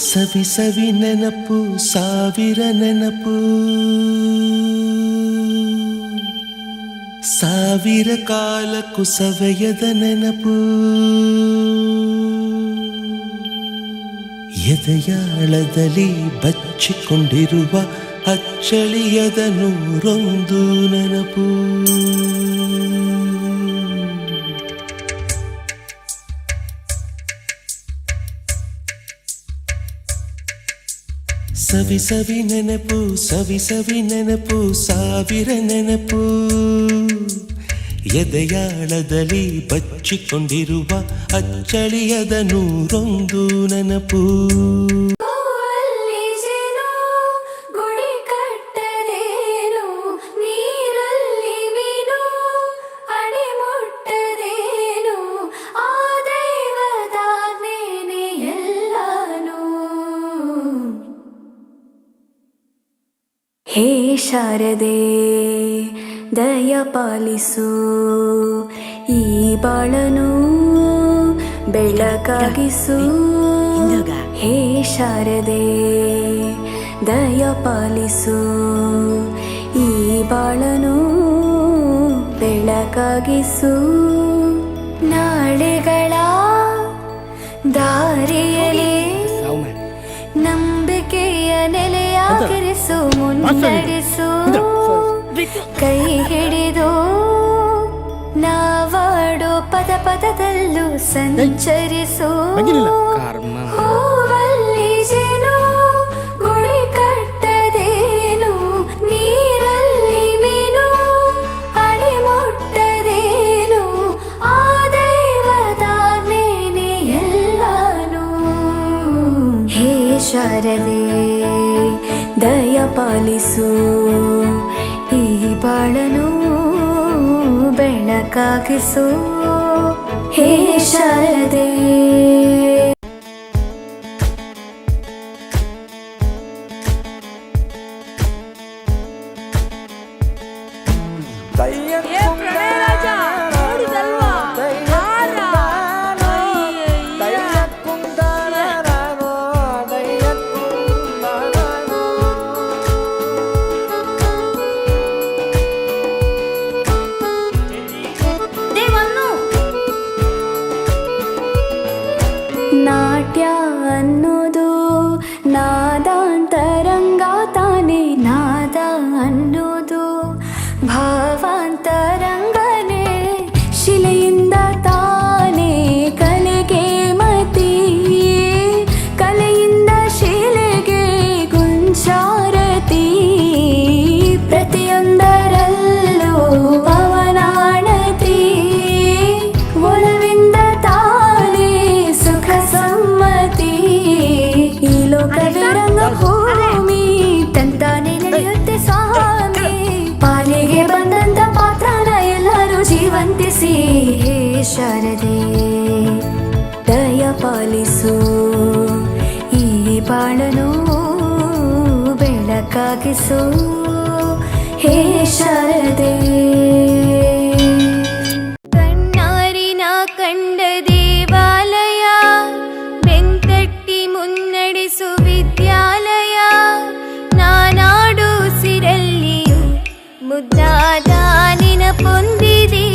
ಸವಿ ಸವಿ ನೆನಪು ಸಾವಿರ ನೆನಪು. ಸಾವಿರ ಕಾಲಕ್ಕೂ ಸವೆಯದ ನೆನಪು. ಎದೆಯಾಳದಲ್ಲಿ ಬಚ್ಚಿಕೊಂಡಿರುವ ಅಚ್ಚಳಿಯದ ನೂರೊಂದು ನೆನಪು. ಸವಿ ಸವಿ ನೆನಪು ಸವಿ ಸವಿ ನೆನಪು ಸಾವಿರ ನೆನಪು ಎದೆಯಾಳದಲ್ಲಿ ಬಚ್ಚಿಕೊಂಡಿರುವ ಅಚ್ಚಳಿಯದ ನೂರೊಂದು ನೆನಪು ಹೇ ಶಾರದೆ ದಯ ಪಾಲಿಸು. ಈ ಬಾಳನು ಬೆಳಕಾಗಿಸು ಹೇ ಶಾರದೆ ದಯ ಪಾಲಿಸು. ಈ ಬಾಳನು ಬೆಳಕಾಗಿಸು ನಾಳೆಗಳ ದಾರಿಯಲ್ಲಿ ನಂಬಿಕೆಯ ನೆಲೆಯಾಗಿರಿಸು ಮುನ್ನಡೆಸು ಕೈ ಹಿಡಿದು ನಾವಾಡೋ ಪದ ಪದದಲ್ಲೂ ಸಂಚರಿಸು ಹೂವಲ್ಲಿ ದಯ ಪಾಲಿಸು. ಈ ಬಾಳನು ಬೆಳಕಾಗಿಸು ಹೇ ಶಾರದೆ. ನಾಟ್ಯ ಅನ್ನೋದು ನಾದಾಂತರಂಗ ಬೆಳಕಾಗಿಸು ಹೇ ಶಾರದೆ. ಕಣ್ಣಾರಿನ ಕಂಡ ದೇವಾಲಯ ಬೆಂಕಟ್ಟಿ ಮುನ್ನಡೆಸು ವಿದ್ಯಾಲಯ ನಾನಾಡು ಸಿರಲ್ಲಿಯು ಮುದ್ದಾದ ನೆನಪೊಂದಿದೆ.